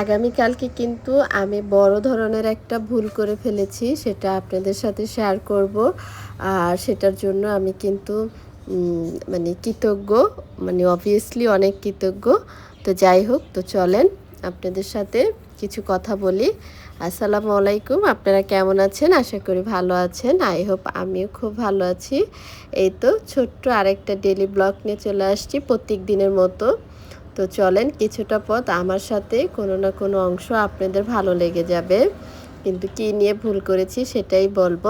আগামীকালকে কিন্তু আমি বড় ধরনের একটা ভুল করে ফেলেছি, সেটা আপনাদের সাথে শেয়ার করব। আর সেটার জন্য আমি কিন্তু মানে কৃতজ্ঞ মানে অবভিয়াসলি অনেক কৃতজ্ঞ। তো যাই হোক, তো চলেন আপনাদের সাথে কিছু কথা বলি। আসসালামু আলাইকুম, আপনারা কেমন আছেন? আশা করি ভালো আছেন। আই হোপ আমিও খুব ভালো আছি। এই তো ছোট্ট আরেকটা ডেলি ব্লগ নিয়ে চলে আসছি প্রত্যেক দিনের মতো। তো চলেন কিছুটা পথ আমার সাথে কোনো না কোনো অংশ আপনাদের ভালো লেগে যাবে। কিন্তু কী নিয়ে ভুল করেছি সেটাই বলব।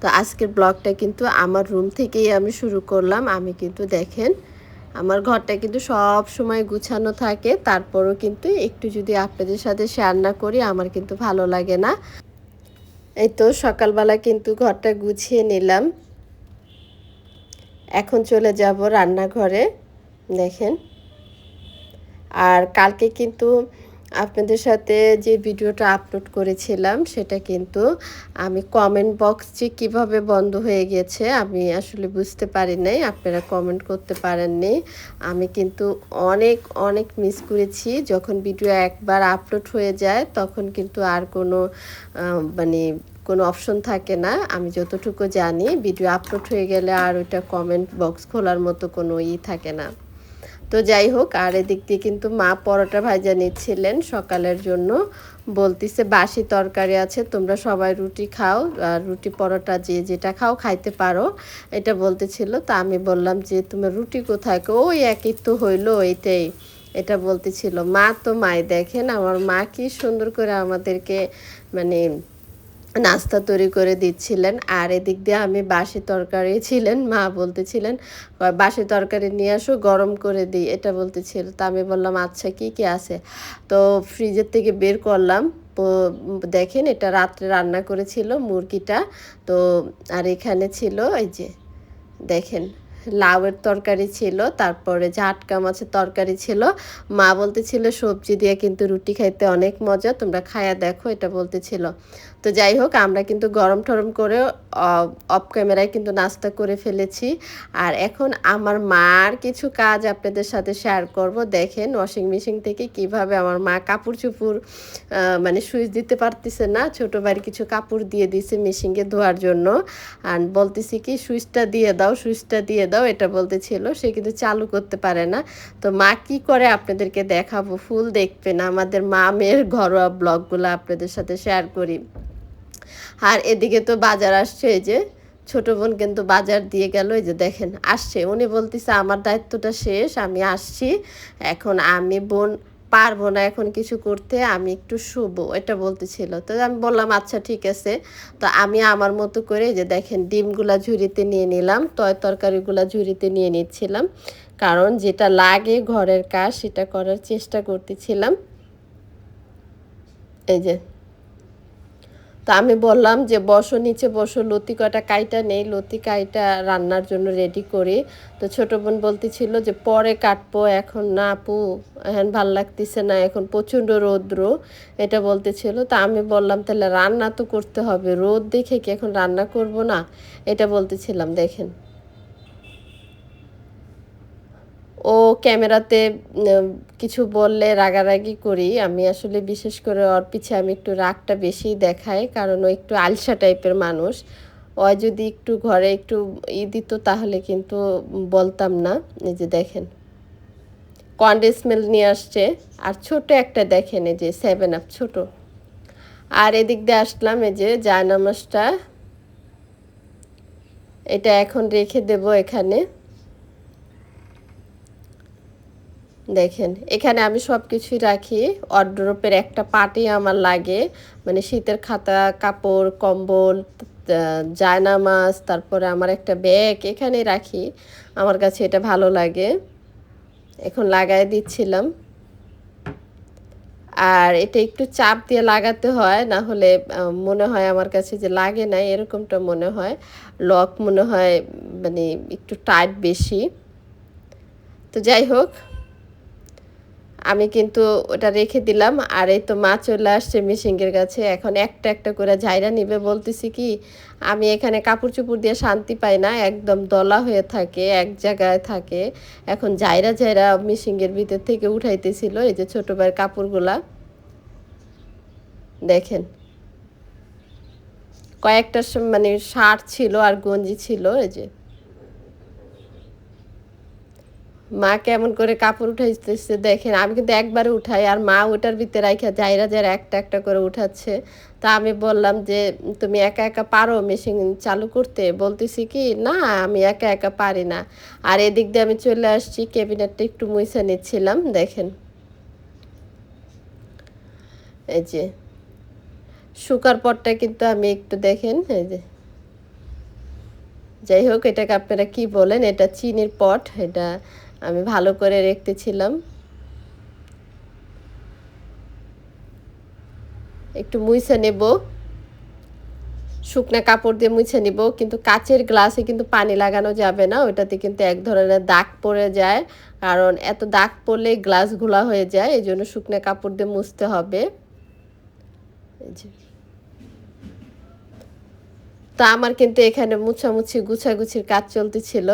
তো আজকের ব্লগটা কিন্তু আমার রুম থেকেই আমি শুরু করলাম। আমি কিন্তু দেখেন, আমার ঘরটা কিন্তু সব সময় গুছানো থাকে। তারপরও কিন্তু একটু যদি আপনাদের সাথে শেয়ার না করি, আমার কিন্তু ভালো লাগে না। এই তো সকালবেলা কিন্তু ঘরটা গুছিয়ে নিলাম। এখন চলে যাব রান্নাঘরে। দেখেন আর কালকে কিন্তু আপনাদের সাথে যে ভিডিওটা আপলোড করেছিলাম, সেটা কিন্তু আমি কমেন্ট বক্স যে কীভাবে বন্ধ হয়ে গেছে, আমি আসলে বুঝতে পারি নাই, আপনারা কমেন্ট করতে পারেননি। আমি কিন্তু অনেক অনেক মিস করেছি, যখন ভিডিও একবার আপলোড হয়ে যায়, তখন কিন্তু আর কোনো মানে কোনো অপশন থাকে না। আমি যতটুকু জানি ভিডিও আপলোড হয়ে গেলে আর ওইটা কমেন্ট বক্স খোলার মতো কোনো ই থাকে না। তো যাই হোক, আর এদিক দিয়ে কিন্তু মা পরোটা ভাজা নিচ্ছিলেন সকালের জন্য। বলতিছে, বাসি তরকারি আছে, তোমরা সবাই রুটি খাও, আর রুটি পরোটা যে যেটা খাও খাইতে পারো। এটা বলতেছিল। তা আমি বললাম যে তোমার রুটি কোথায় ওই একই তো হইল এইটাই এটা বলতেছিল। মা তো মাই দেখেন, আমার মা কি সুন্দর করে আমাদেরকে মানে নাস্তা তৈরি করে দিচ্ছিলেন। আর এদিক দিয়ে আমি বাসি তরকারি ছিলেন, মা বলতেছিলেন বাসি তরকারি নিয়ে আসো, গরম করে দিই। এটা বলতেছিল। তা আমি বললাম আচ্ছা কি কি আছে? তো ফ্রিজের থেকে বের করলাম। দেখেন, এটা রাত্রে রান্না করেছিল মুরগিটা। তো, আর এখানে ছিল, এই যে, দেখেন লাউয়ের তরকারি ছিল, তারপরে ঝাটকা মাছের তরকারি ছিল, মা বলতেছিল সবজি দিয়ে কিন্তু রুটি খাইতে অনেক মজা, তোমরা খায়া দেখো, এটা বলতেছিল। তো যাই হোক, আমরা কিন্তু গরম টরম করে অফ ক্যামেরায় কিন্তু নাস্তা করে ফেলেছি। আর এখন আমার মার কিছু কাজ আপনাদের সাথে শেয়ার করব। দেখেন ওয়াশিং মেশিন থেকে কীভাবে আমার মা কাপড় চুপুর মানে সুইচ দিতে পারতেছে না, ছোটো বাড়ি কিছু কাপড় দিয়ে দিছে মেশিনকে ধোয়ার জন্য। আর বলতেছি কি, সুইচটা দিয়ে দাও, সুইচটা দিয়ে দাও, এটা বলতে ছিল। সে কিন্তু চালু করতে পারে না। তো মা কি করে আপনাদেরকে দেখাবো? ফুল দেখবেন। আমাদের মা মেয়ের ঘরোয়া ব্লগগুলো আপনাদের সাথে শেয়ার করি। আর এদিকে তো বাজার আসছে, এই যে ছোট বোন কিন্তু বাজার দিয়ে গেল, এই যে দেখেন, আসছে। উনি বলতেছে, আমার দায়িত্বটা শেষ, আমি আসছি। এখন আমি বোন পারব না এখন কিছু করতে, আমি একটু শুভ এটা বলতেছিল। তো আমি বললাম আচ্ছা ঠিক আছে। তো আমি আমার মতো করে যে দেখেন, ডিমগুলা ঝুড়িতে নিয়ে নিলাম, তয় তরকারিগুলা ঝুড়িতে নিয়ে নিচ্ছিলাম। কারণ যেটা লাগে ঘরের কাজ, সেটা করার চেষ্টা করতেছিলাম। এই যে তো আমি বললাম যে, বসো, নিচে বসো, লতি কয়টা কাইটা নেই, লতি কাইটা রান্নার জন্য রেডি করি। তো ছোটো বোন বলতেছিল যে, পরে কাটবো, এখন না আপু, এখন ভালো লাগতেছে না, এখন প্রচণ্ড রৌদ্র। এটা বলতেছিল। তা আমি বললাম, তাহলে রান্না তো করতে হবে, রোদ দেখে কি এখন রান্না করব না? এটা বলতেছিলাম, দেখেন। ও ক্যামেরাতে কিছু বললে রাগারাগি করি। আমি আসলে বিশেষ করে ওর পিছে আমি একটু রাগটা বেশি দেখাই, কারণ ও একটু আলসা টাইপের মানুষ। ও যদি একটু ঘরে একটু ই দিত তাহলে কিন্তু বলতাম না। এই যে দেখেন কন্ডেসমেল নিয়ে আসছে। আর ছোট একটা দেখেন, এই যে সেভেন আপ ছোট। আর এদিক দিয়ে আসলাম, এই যে জায়নামাজটা। এটা এখন রেখে দেব এখানে। দেখেন, এখানে আমি সব কিছুই রাখি। অর্ডরোপের একটা পাটি আমার লাগে। মানে শীতের খাতা, কাপড়, কম্বল জায়নামাজ, তারপরে আমার একটা ব্যাগ এখানে রাখি। আমার কাছে এটা ভালো লাগে। এখন লাগাই দিচ্ছিলাম। আর এটা একটু চাপ দিয়ে লাগাতে হয়, না হলে মনে হয় আমার কাছে যে লাগে না এরকমটা মনে হয়। লক মনে হয় মানে একটু টাইট বেশি। তো যাই হোক আমি কিন্তু ওটা রেখে দিলাম। আর এই তো মা চলে আসছে মিশিংয়ের কাছে। এখন একটা একটা করে ঝাইরা নিবে বলতেছি কি, আমি এখানে কাপড় চুপড় দিয়ে শান্তি পাই না, একদম দলা হয়ে থাকে, এক জায়গায় থাকে। এখন ঝাইরা ঝাইরা মিশিংয়ের ভিতর থেকে উঠাইতেছিল এই যে ছোটো ভাইয়ের কাপড়গুলা। দেখেন। কয়েকটা মানে শার্ট ছিল আর গঞ্জি ছিল, এই যে। মা কেমন করে কাপড় উঠাইতেছে, দেখেন আমি কিন্তু একবারে উঠাই আর মা ওটার ভিতরে রাখা যাইরা যারা একটা একটা করে উঠাচ্ছে। তা আমি বললাম যে, তুমি একা একা পারো মেশিন চালু করতে? বলতেছি কি, না, আমি একা একা পারি না। আর এদিক দিয়ে আমি চলে আসছি, ক্যাবিনেটটা একটু মুইসা নিচ্ছিলাম, দেখেন। এই যে, শুকার পরটা কিন্তু আমি একটু দেখেন, এই যে। যাই হোক, এটাকে আপনারা কি বলেন? এটা চিনির পট, এটা আমি ভালো করে রেখতেছিলাম একটু মুইছে নেব। শুকনা কাপড় দিয়ে মুছে নিব, কিন্তু কাচের গ্লাসে কিন্তু পানি লাগানো যাবে না ওইটাতে কিন্তু এক ধরনের দাগ পড়ে যায়। কারণ এত দাগ পড়লে গ্লাস ঘোলা হয়ে যায়, এই জন্য শুকনা কাপড় দিয়ে মুছতে হবে। তা আমার কিন্তু এখানে মুছামুছি, গুছাগুছির কাজ চলতেছিল।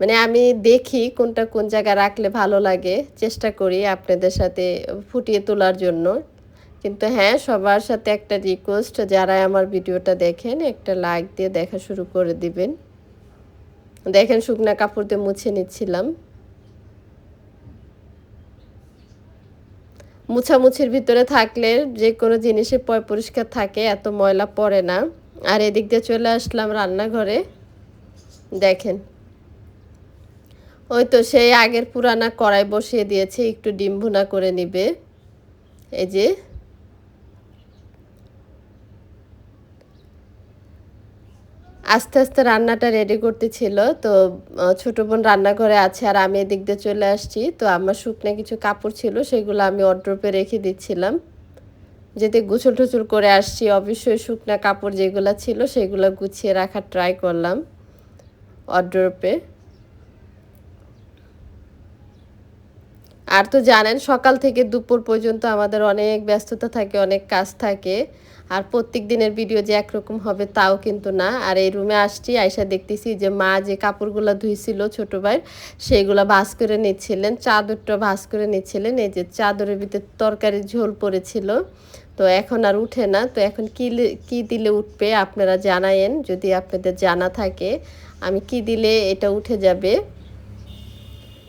মানে আমি দেখি কোনটা কোন জায়গায় রাখলে ভালো লাগে, চেষ্টা করি আপনাদের সাথে ফুটিয়ে তোলার জন্য। কিন্তু হ্যাঁ সবার সাথে একটা রিকোয়েস্ট যারা আমার ভিডিওটা দেখেন, একটা লাইক দিয়ে দেখা শুরু করে দিবেন। দেখেন, শুকনা কাপড় দিয়ে মুছে নিচ্ছিলাম। মুছামুছির ভিতরে থাকলে যে কোনো জিনিসে পরিষ্কার থাকে, এত ময়লা পড়ে না। আর এদিক দিয়ে চলে আসলাম রান্নাঘরে। দেখেন। ওই তো সেই আগের পুরানা কড়াই বসিয়ে দিয়েছে, একটু ডিম ভুনা করে নিবে। এই যে। আস্তে আস্তে রান্নাটা রেডি করতেছিল তো ছোটো বোন রান্নাঘরে আছে আর আমি এদিক দিয়ে চলে আসছি। তো আমার শুকনো কিছু কাপড় ছিল, সেগুলো আমি অড্রপে রেখে দিচ্ছিলাম। যেতে গুছল টুচুল করে আসছি, অবশ্যই শুকনা কাপড় যেগুলো ছিল সেগুলো গুছিয়ে রাখার ট্রাই করলাম অড্রপে আর তো জানেন, সকাল থেকে দুপুর পর্যন্ত আমাদের অনেক ব্যস্ততা থাকে, অনেক কাজ থাকে। আর প্রত্যেক দিনের ভিডিও যে একরকম হবে তাও কিন্তু না। আর এই রুমে আসছি আয়সা দেখতেছি যে মা যে কাপড়গুলো ধুইছিল ছোটো ভাই সেইগুলো ভাস করে নিচ্ছিলেন, চাদরটা ভাস করে নিচ্ছিলেন। এই যে চাদরের ভিতরে তরকারি ঝোল পড়েছিল। তো এখন আর উঠে না। তো এখন কি কি দিলে উঠবে আপনারা জানায়েন। যদি আপনাদের জানা থাকে, আমি কি দিলে এটা উঠে যাবে?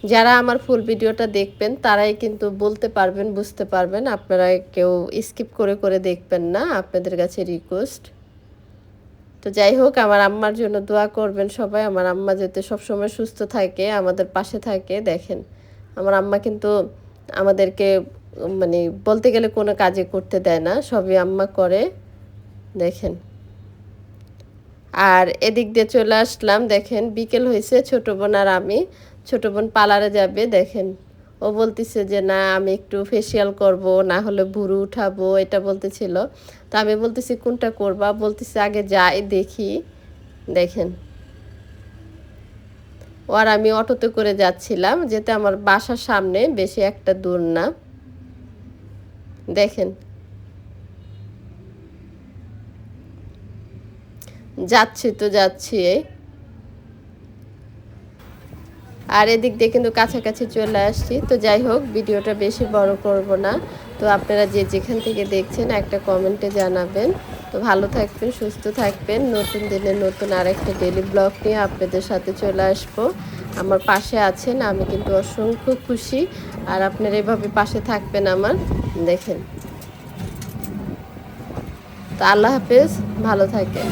যারা আমার ফুল ভিডিওটা দেখবেন, তারাই কিন্তু বলতে পারবেন, বুঝতে পারবেন। আপনারা কেউ স্কিপ করে করে দেখবেন না, আপনাদের কাছে রিকোয়েস্ট তো যাই হোক, আমার আম্মার জন্য দোয়া করবেন সবাই। আমার আম্মা যাতে সবসময় সুস্থ থাকে, আমাদের পাশে থাকে। দেখেন, আমার আম্মা কিন্তু আমাদেরকে মানে বলতে গেলে কোনো কাজে করতে দেয় না, সবই আম্মা করে। দেখেন, আর এদিক দিয়ে চলে আসলাম। দেখেন, বিকেল হয়েছে, ছোটো বোন আর আমি। ছোটো বোন পার্লারে যাবে, দেখেন। ও বলতেছে যে, না, আমি একটু ফেসিয়াল করব, না হলে ভুরু উঠাবো। এটা বলতেছিল। তো আমি বলতেছি, কোনটা করবা? বলতেছি, আগে যাই, দেখি। দেখেন। ও আর আমি অটোতে করে যাচ্ছিলাম, যেতে আমার বাসার সামনে, বেশি একটা দূর না। দেখেন। যাচ্ছি তো যাচ্ছি। আর এদিক দিয়ে কিন্তু কাছাকাছি চলে আসছি। তো যাই হোক, ভিডিওটা বেশি বড় করব না। তো আপনারা যে যেখান থেকে দেখছেন একটা কমেন্টে জানাবেন। তো ভালো থাকবেন, সুস্থ থাকবেন। নতুন দিনে নতুন আরেকটা ডেলি ব্লগ নিয়ে আপনাদের সাথে চলে আসব। আমার পাশে আছেন, আমি কিন্তু অসংখ্য খুশি। আর আপনারা এভাবে পাশে থাকবেন আমার, দেখেন। তো আল্লাহ হাফেজ, ভালো থাকেন।